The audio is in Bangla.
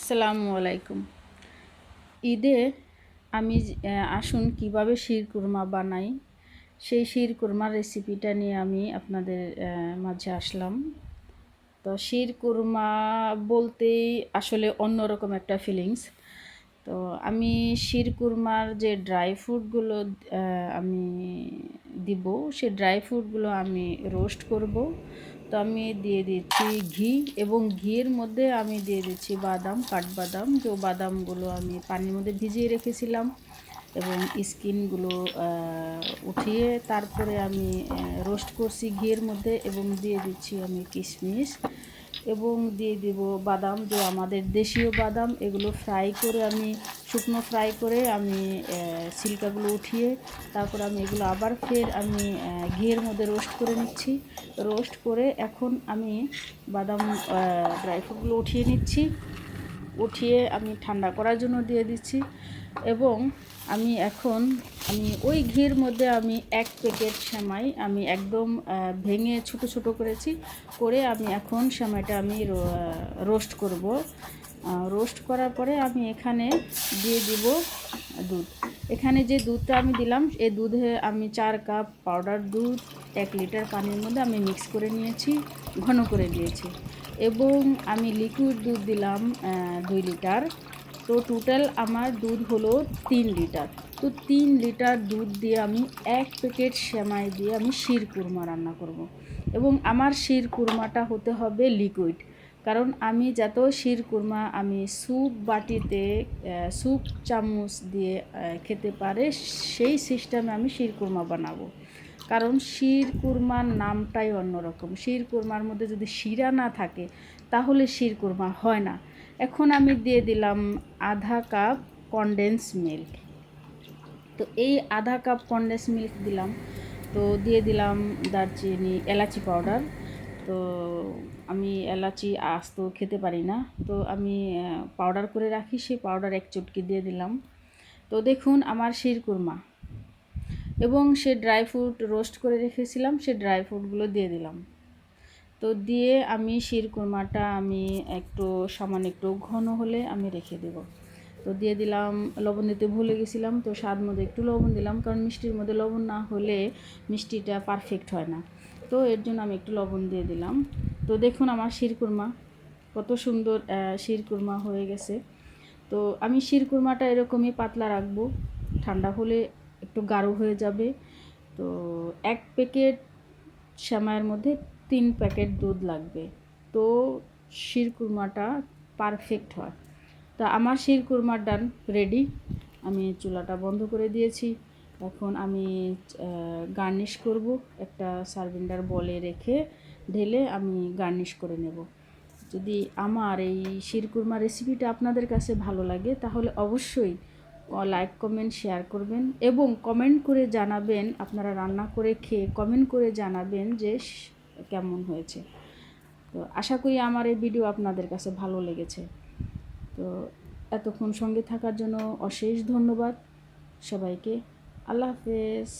আসসালামু আলাইকুম। ঈদে আমি আসুন কীভাবে শির কুরমা বানাই, সেই শির কুরমার রেসিপিটা নিয়ে আমি আপনাদের মাঝে আসলাম। তো শির কুরমা বলতেই আসলে অন্যরকম একটা ফিলিংস তো আমি শির কুরমার যে ড্রাই ফ্রুটগুলো আমি দিব সেই ড্রাই ফ্রুটগুলো আমি রোস্ট করব। তো আমি দিয়ে দিচ্ছি ঘি এবং ঘিয়ের মধ্যে আমি দিয়ে দিচ্ছি বাদাম, কাঠবাদাম। যে বাদামগুলো আমি পানির মধ্যে ভিজিয়ে রেখেছিলাম এবং স্কিনগুলো উঠিয়ে তারপরে আমি রোস্ট করছি ঘিয়ের মধ্যে এবং দিয়ে দিচ্ছি আমি কিশমিশ। এবং দিয়ে দিব বাদাম, যে আমাদের দেশীয় বাদাম, এগুলো ফ্রাই করে আমি, শুকনো ফ্রাই করে আমি সিল্কাগুলো উঠিয়ে তারপর আমি এগুলো আবার ফের আমি ঘিয়ের মধ্যে রোস্ট করে নিচ্ছি। রোস্ট করে এখন আমি বাদাম ড্রাই ফ্রুটগুলো উঠিয়ে নিচ্ছি। উঠিয়ে আমি ঠান্ডা করার জন্য দিয়ে দিচ্ছি। এবং আমি এখন, আমি ওই ঘির মধ্যে আমি এক প্যাকেট সেমাই আমি একদম ভেঙে ছোট ছোট করেছি, করে আমি এখন সেমাইটা আমি রোস্ট করব। রোস্ট করার পরে আমি এখানে দিয়ে দিব দুধ। এখানে যে দুধটা আমি দিলাম এই দুধে আমি চার কাপ পাউডার দুধ, এক লিটার পানির মধ্যে আমি মিক্স করে নিয়েছি, ঘন করে দিয়েছি। এবং আমি লিকুইড দুধ দিলাম দুই লিটার। তো টোটাল আমার দুধ হলো তিন লিটার তো তিন লিটার দুধ দিয়ে আমি এক প্যাকেট সেমাই দিয়ে আমি শির কুরমা রান্না করব। এবং আমার শির কুরমাটা হতে হবে লিকুইড কারণ আমি যত শির কুরমা আমি স্যুপ বাটিতে স্যুপ চামচ দিয়ে খেতে পারে সেই সিস্টেমে আমি শির কুরমা বানাবো। কারণ শির কুরমার নামটাই অন্যরকম। শির কুরমার মধ্যে যদি শিরা না থাকে, তাহলে শির কুরমা হয় না। এখন আমি দিয়ে দিলাম আধা কাপ কনডেন্স মিল্ক তো এই আধা কাপ কনডেন্স মিল্ক দিলাম। তো দিয়ে দিলাম দারচিনি, এলাচি পাউডার তো আমি এলাচি আস্ত খেতে পারি না। তো আমি পাউডার করে রাখি, সেই পাউডার এক চটকি দিয়ে দিলাম। তো দেখুন আমার শিরকুরমা এবং সে ড্রাই ফ্রুট রোস্ট করে রেখেছিলাম, সে ড্রাই ফ্রুটগুলো দিয়ে দিলাম। তো দিয়ে আমি শিরকুরমাটা আমি একটু, সামান্য একটু ঘন হলে আমি রেখে দেব। তো দিয়ে দিলাম, লবণ দিতে ভুলে গেছিলাম, তো স্বাদ মধ্যে একটু লবণ দিলাম, কারণ মিষ্টির মধ্যে লবণ না হলে মিষ্টিটা পারফেক্ট হয় না। তো এর জন্য আমি একটু লবণ দিয়ে দিলাম। তো দেখুন আমার শিরকুরমা কত সুন্দর শিরকুরমা হয়ে গেছে। তো আমি শিরকুরমাটা এরকমই পাতলা রাখব, ঠান্ডা হলে একটু গাঢ় হয়ে যাবে। তো এক প্যাকেট শ্যামাইয়ের মধ্যে তিন প্যাকেট দুধ লাগবে। তো শিরকুরমাটা পারফেক্ট হয়। তা আমার শিরকুরমার ডান রেডি আমি চুলাটা বন্ধ করে দিয়েছি। এখন আমি গার্নিশ করব। একটা সার্ভিন্ডার বলে রেখে ঢেলে আমি গার্নিশ করে নেব। যদি আমার এই শিরকুরমা রেসিপিটা আপনাদের কাছে ভালো লাগে, তাহলে অবশ্যই লাইক কমেন্ট শেয়ার করবেন এবং কমেন্ট করে জানাবেন, আপনারা রান্না করে খেয়ে কমেন্ট করে জানাবেন যে কেমন হয়েছে। তো আশা করি আমার এই ভিডিও আপনাদের কাছে ভালো লেগেছে। তো এতক্ষণ সঙ্গে থাকার জন্য অশেষ ধন্যবাদ সবাইকে। আল্লাহ হাফেজ।